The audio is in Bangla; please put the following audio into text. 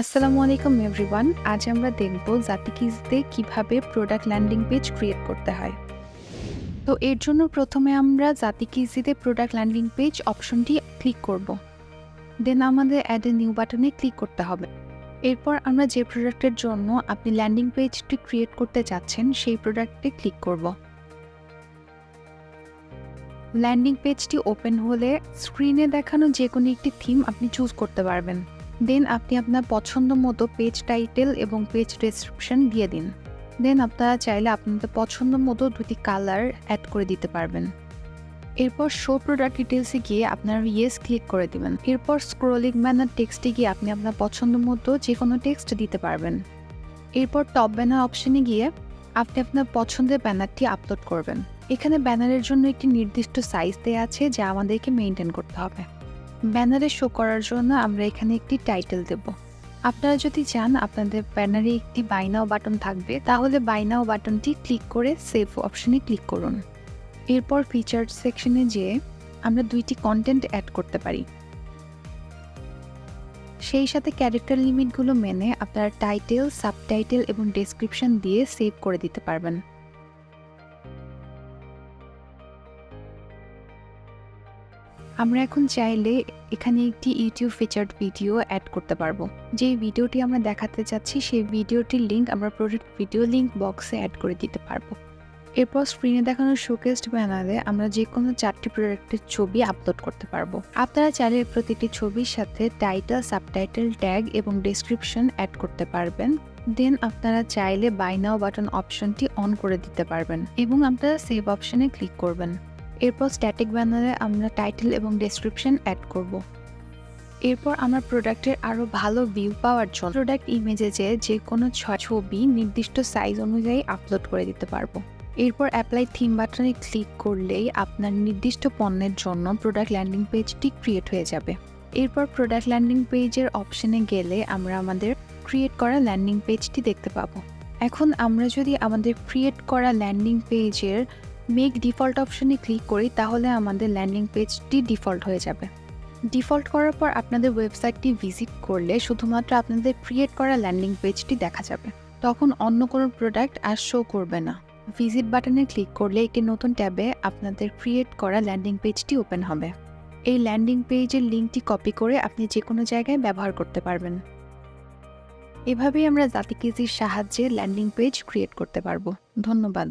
আসসালামু আলাইকুম এভরিওয়ান। আজ আমরা দেখব জাতিকিজতে কীভাবে প্রোডাক্ট ল্যান্ডিং পেজ ক্রিয়েট করতে হয়। তো এর জন্য প্রথমে আমরা জাতিকিজিতে প্রোডাক্ট ল্যান্ডিং পেজ অপশনটি ক্লিক করব। দেন আমাদের অ্যাড এ নিউ বাটনে ক্লিক করতে হবে। এরপর আমরা যে প্রোডাক্টের জন্য আপনি ল্যান্ডিং পেজটি ক্রিয়েট করতে চাচ্ছেন, সেই প্রোডাক্টে ক্লিক করব। ল্যান্ডিং পেজটি ওপেন হলে স্ক্রিনে দেখানো যে কোনো একটি থিম আপনি চুজ করতে পারবেন। দেন আপনি আপনার পছন্দ মতো পেজ টাইটেল এবং পেজ ডেসক্রিপশন দিয়ে দিন। দেন আপনারা চাইলে আপনাদের পছন্দ মতো দুটি কালার অ্যাড করে দিতে পারবেন। এরপর শো প্রোডাক্ট ডিটেলসে গিয়ে আপনার ইয়েস ক্লিক করে দিবেন। এরপর স্ক্রোলিং ব্যানার টেক্সটে গিয়ে আপনি আপনার পছন্দ মতো যে কোনো টেক্সট দিতে পারবেন। এরপর টপ ব্যানার অপশনে গিয়ে আপনি আপনার পছন্দের ব্যানারটি আপলোড করবেন। এখানে ব্যানারের জন্য একটি নির্দিষ্ট সাইজ দেওয়া আছে যা আমাদেরকে মেনটেন করতে হবে। ব্যানারে শো করার জন্য আমরা এখানে একটি টাইটেল দেব। আপনারা যদি চান আপনাদের ব্যানারে একটি বাইনাও বাটন থাকবে, তাহলে বাইনাও বাটনটি ক্লিক করে সেভ অপশনে ক্লিক করুন। এরপর ফিচার সেকশনে যেয়ে আমরা দুইটি কন্টেন্ট অ্যাড করতে পারি। সেই সাথে ক্যারেক্টার লিমিটগুলো মেনে আপনারা টাইটেল সাবটাইটেল এবং ডেসক্রিপশন দিয়ে সেভ করে দিতে পারবেন। আমরা এখন চাইলে এখানে একটি ইউটিউব ফিচার্ড ভিডিও অ্যাড করতে পারব। যে ভিডিওটি আমরা দেখাতে চাচ্ছি, সেই ভিডিওটির লিঙ্ক আমরা প্রোডাক্ট ভিডিও লিঙ্ক বক্সে অ্যাড করে দিতে পারব। এরপর স্ক্রিনে দেখানো শোকেসড ব্যানারে আমরা যে কোনো চারটি প্রোডাক্টের ছবি আপলোড করতে পারব। আপনারা চাইলে প্রতিটি ছবির সাথে টাইটেল সাবটাইটেল ট্যাগ এবং ডেসক্রিপশন অ্যাড করতে পারবেন। দেন আপনারা চাইলে বাই নাও বাটন অপশনটি অন করে দিতে পারবেন এবং আপনারা সেভ অপশনে ক্লিক করবেন। এরপর স্ট্যাটিক ব্যানারে আমরা টাইটেল এবং ডেসক্রিপশন অ্যাড করব। এরপর আমার প্রোডাক্টের আরও ভালো ভিউ পাওয়ার জন্য প্রোডাক্ট ইমেজে যে যে কোনো ছবি নির্দিষ্ট সাইজ অনুযায়ী আপলোড করে দিতে পারব। এরপর অ্যাপ্লাই থিম বাটনে ক্লিক করলেই আপনার নির্দিষ্ট পণ্যের জন্য প্রোডাক্ট ল্যান্ডিং পেজটি ক্রিয়েট হয়ে যাবে। এরপর প্রোডাক্ট ল্যান্ডিং পেজের অপশনে গেলে আমরা আমাদের ক্রিয়েট করা ল্যান্ডিং পেজটি দেখতে পাবো। এখন আমরা যদি আমাদের ক্রিয়েট করা ল্যান্ডিং পেজের মেক ডিফল্ট অপশনে ক্লিক করি, তাহলে আমাদের ল্যান্ডিং পেজটি ডিফল্ট হয়ে যাবে। ডিফল্ট করার পর আপনাদের ওয়েবসাইটটি ভিজিট করলে শুধুমাত্র আপনাদের ক্রিয়েট করা ল্যান্ডিং পেজটি দেখা যাবে। তখন অন্য কোনো প্রোডাক্ট আর শো করবে না। ভিজিট বাটনে ক্লিক করলে একটি নতুন ট্যাবে আপনাদের ক্রিয়েট করা ল্যান্ডিং পেজটি ওপেন হবে। এই ল্যান্ডিং পেজের লিঙ্কটি কপি করে আপনি যে কোনো জায়গায় ব্যবহার করতে পারবেন। এভাবেই আমরা জাতিকেজির সাহায্যে ল্যান্ডিং পেজ ক্রিয়েট করতে পারব। ধন্যবাদ।